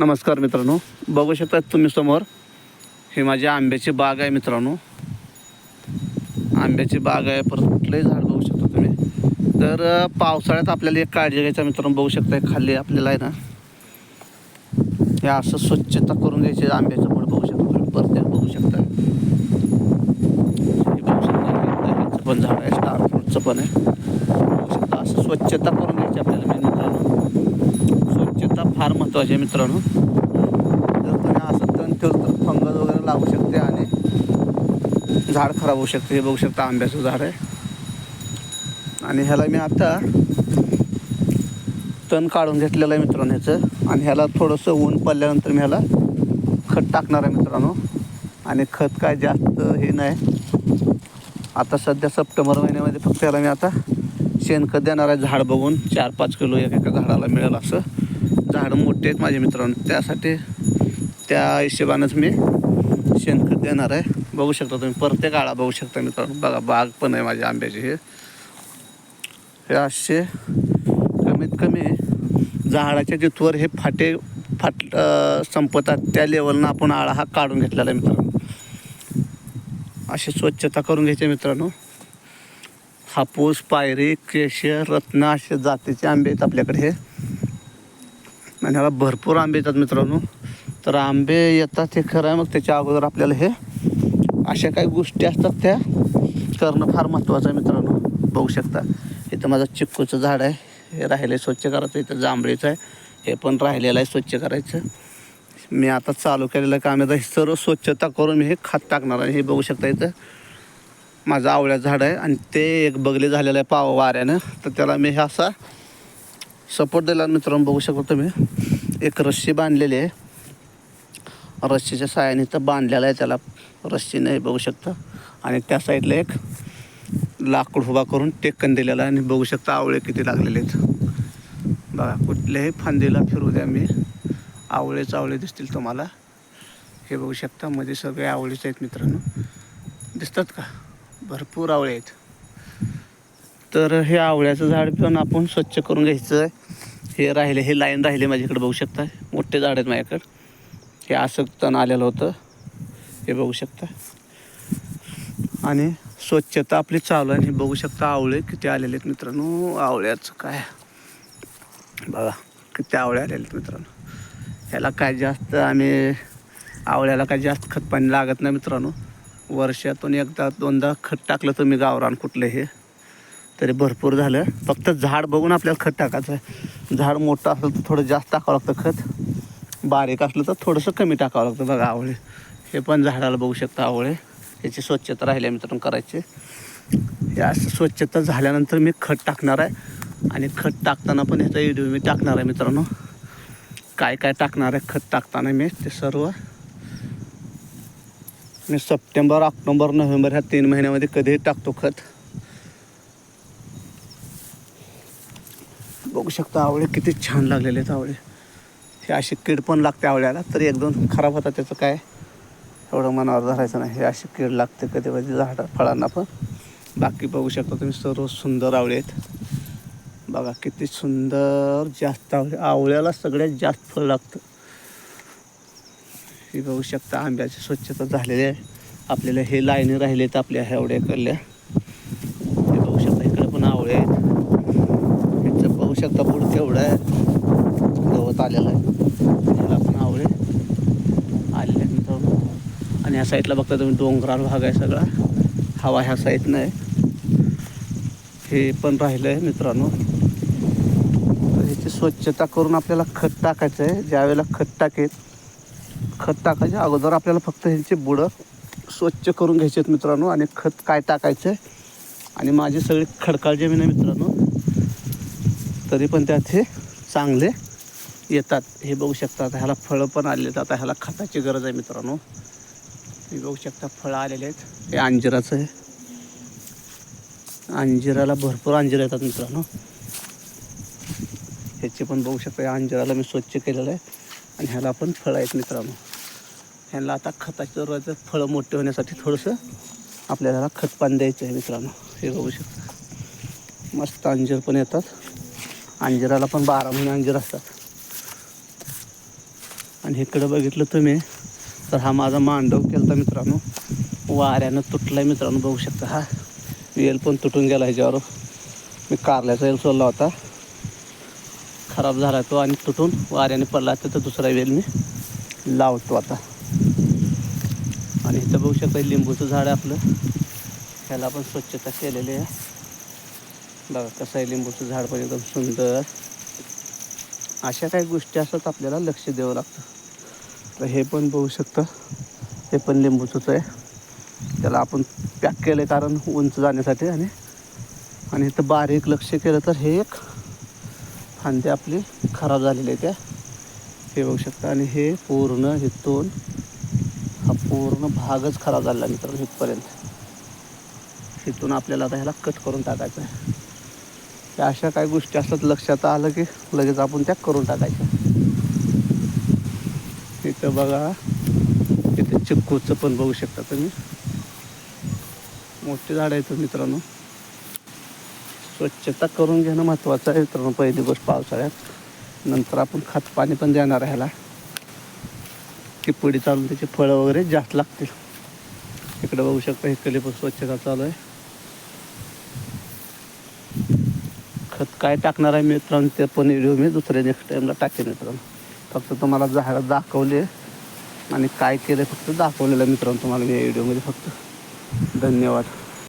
नमस्कार मित्रांनो. बघू शकता तुम्ही समोर ही माझी आंब्याची बाग आहे मित्रांनो. आंब्याची बाग आहे परत कुठलंही झाड बघू शकता तुम्ही. तर पावसाळ्यात आपल्याला एक काळजी घ्यायचा मित्रांनो बघू शकता खाली आपल्याला आहे ना. हे असं स्वच्छता करून घ्यायची आंब्याचं फळ बघू शकता तुम्ही परत बघू शकता. पण झाड आहे स्टार फ्रूटचं पण आहे. बघू शकता असं स्वच्छता करून घ्यायची आपल्याला मेहनत फार महत्त्वाचे मित्रांनो. जर तुम्ही असं तण ठेवलं तर फंगस वगैरे लागू शकते आणि झाड खराब होऊ शकते. हे बघू शकता आंब्याचं झाड आहे. आणि ह्याला मी आता तण काढून घेतलेलं आहे मित्रांनो ह्याचं. आणि ह्याला थोडंसं ऊन पडल्यानंतर मी ह्याला खत टाकणार आहे मित्रांनो. आणि खत काय जास्त हे नाही. आता सध्या सप्टेंबर महिन्यामध्ये फक्त ह्याला मी आता शेणखत देणार आहे झाड बघून. चार पाच किलो एक एका झाडाला मिळेल असं. झाडं मोठे आहेत माझ्या मित्रांनो. त्यासाठी त्या हिशोबानंच मी शेणखत देणार आहे. बघू शकता तुम्ही प्रत्येक आळा बघू शकता मित्रांनो. बघा बाग पण आहे माझ्या आंब्याची. हे हे असे कमीत कमी झाडाच्या जिथवर हे फाटे फाट संपतात त्या लेवलनं आपण आळा हा काढून घेतलेला आहे मित्रांनो. अशी स्वच्छता करून घ्यायची मित्रांनो. हापूस पायरी केशर रत्न असे जातीचे आंबे आहेत आपल्याकडे हे. आणि ह्याला भरपूर आंबे येतात मित्रांनो. तर आंबे येतात हे खरं आहे मग त्याच्या अगोदर आपल्याला हे अशा काही गोष्टी असतात त्या करणं फार महत्त्वाचं आहे मित्रांनो. बघू शकता. इथं माझं चिक्कूचं झाड आहे. हे राहिले स्वच्छ करायचं इथं जांभळीचं आहे. हे पण राहिलेलं आहे स्वच्छ करायचं. मी आता चालू केलेलं काम आहे आता हे सर्व स्वच्छता करून मी हे खत टाकणार आहे. हे बघू शकता इथं. माझं आवळ्याचं झाड आहे आणि ते एक बगले झालेलं आहे पाव वाऱ्यानं. तर त्याला मी हे असा सपोर्ट दिला मित्रांनो बघू शकतो तुम्ही. एक रस्सी बांधलेली आहे. रस्सीच्या साहाय्याने तर बांधलेला आहे त्याला. रस्सीने नाही बघू शकता. आणि त्या साईडला एक लाकूड उभा करून टेकन दिलेला आहे. आणि बघू शकता आवळे किती लागलेले आहेत. बघा कुठल्याही फांदीला फिरू द्या मी. आवळेच आवळे दिसतील तुम्हाला. हे बघू शकता मध्ये सगळे आवळेच आहेत मित्रांनो. दिसतात का? भरपूर आवळे आहेत. तर हे आवळ्याचं झाड पण आपण स्वच्छ करून घ्यायचं आहे हे राहिले हे लाईन राहिले माझ्याकडे बघू शकता मोठे झाड आहेत माझ्याकडे. हे असं तण आलेलं होतं. हे बघू शकता. आणि स्वच्छता आपली चालू आहे आणि बघू शकता आवळे किती आलेले आहेत मित्रांनो. आवळ्याचं काय? बघा किती आवळे आलेले आहेत मित्रांनो. ह्याला काय जास्त आम्ही आवळ्याला काय जास्त खत पाणी लागत नाही मित्रांनो. वर्षातून एकदा दोनदा खत टाकलं तुम्ही गावरान कुठलं हे तरी भरपूर झालं. फक्त झाड बघून आपल्याला खत टाकायचं आहे. झाड मोठं असलं तर थोडं जास्त टाकावं लागतं खत. बारीक असलं तर थोडंसं कमी टाकावं लागतं बघा आवळे. हे पण झाडाला बघू शकता आवळे. याची स्वच्छता राहिल्या मित्रांनो करायची. या स्वच्छता झाल्यानंतर मी खत टाकणार आहे. आणि खत टाकताना पण ह्याचा व्हिडिओ मी टाकणार आहे मित्रांनो. काय काय टाकणार आहे खत टाकताना मी ते सर्व. मी सप्टेंबर ऑक्टोंबर नोव्हेंबर ह्या तीन महिन्यामध्ये कधीही टाकतो खत बघू शकता आवळे. किती छान लागलेले आहेत आवळे. हे अशी कीड पण लागते आवळ्याला. तरी एकदम खराब होता त्याचं काय? एवढं मनावर धरायचं नाही. हे अशी कीड लागते कधी कधी झाडा फळांना पण. बाकी बघू शकता तुम्ही सर्व सुंदर आवळे आहेत. बघा किती सुंदर जास्त आवळे. आवळ्याला सगळ्यात जास्त फळ लागतं. हे बघू शकता आंब्याची स्वच्छता झालेली आहे. आपल्याला हे लाईनी राहिले आहेत आपल्या ह्या कडल्या हे बघू शकता इकडे पण आवळे आहेत ह्याचं बघू एवढं गवत आलेलं आहे. ह्याला पण आवळे आलेले मित्रांनो. आणि ह्या साईडला बघता तुम्ही डोंगराळ भाग आहे सगळा. हवा ह्या साईडनं आहे. हे पण राहिलं आहे मित्रांनो. तर ह्याची स्वच्छता करून आपल्याला खत टाकायचं आहे. ज्यावेळेला खत टाकेल खत टाकायच्या अगोदर आपल्याला फक्त ह्यांची बुडं स्वच्छ करून घ्यायचे आहेत मित्रांनो. आणि खत काय टाकायचं आहे आणि माझी सगळी खडकाळ जमीन आहे मित्रांनो. तरी पण त्यात हे चांगले येतात. हे बघू शकता आता ह्याला फळं पण आलेले आहेत. आता ह्याला खताची गरज आहे मित्रांनो. हे बघू शकता फळं आलेले आहेत. हे अंजिराचं आहे. अंजिराला भरपूर अंजीर येतात मित्रांनो. ह्याचे पण बघू शकता या अंजिराला मी स्वच्छ केलेलं आहे. आणि ह्याला पण फळं आहेत मित्रांनो. ह्याला आता खताची गरज फळं मोठे होण्यासाठी थोडंसं आपल्याला ह्याला खत पाणी द्यायचं आहे मित्रांनो. हे बघू शकता. मस्त अंजीर पण येतात. अंजिराला पण बारा महिने अंजीर असतात. आणि इकडं बघितलं तुम्ही तर हा माझा मांडव केला मित्रांनो. वाऱ्यानं तुटला मित्रांनो बघू शकता हा. वेल पण तुटून गेला ह्याच्यावर. मी कारल्याचा वेल सोडला होता. खराब झाला तो आणि तुटून वाऱ्याने पडला तर दुसरा वेल मी लावतो आता. आणि इथं बघू शकता लिंबूचं झाड आपलं. ह्याला पण स्वच्छता केलेली आहे. बघा कसं आहे लिंबूचं झाड पण एकदम सुंदर. अशा काही गोष्टी असतात आपल्याला लक्ष द्यावं लागतं. तर हे पण बघू शकतं हे पण लिंबूचंच आहे. त्याला आपण पॅक केलं आहे कारण उंच जाण्यासाठी आणि आणि इथं बारीक लक्ष केलं तर हे एक फांदी आपली खराब झालेली आहे त्या. हे बघू शकता आणि हे पूर्ण हिथून हा पूर्ण भागच खराब झालेला मित्रांनो इथपर्यंत. इथून आपल्याला आता ह्याला कट करून टाकायचं आहे. त्या अशा काही गोष्टी असतात लक्षात आलं की लगेच आपण त्या करून टाकायच्या. इथं बघा इथे चिक्कूचं पण बघू शकता तुम्ही. मोठी झाड आहेत मित्रांनो. स्वच्छता करून घेणं महत्त्वाचं आहे मित्रांनो पहिली गोष्ट पावसाळ्यात. नंतर आपण खत पाणी पण देणार ह्याला. की पुढे चालून त्याची फळं वगैरे जास्त लागतील. इकडे बघू शकता इकडे पण स्वच्छता चालू आहे. खत काय टाकणार आहे मित्रांनो ते पण व्हिडिओ मी दुसऱ्या नेक्स्ट टाईमला टाकेन मित्रांनो. फक्त तुम्हाला झाडं दाखवले आणि काय केलं फक्त दाखवलेलं मित्रांनो तुम्हाला मी या व्हिडिओमध्ये फक्त. धन्यवाद.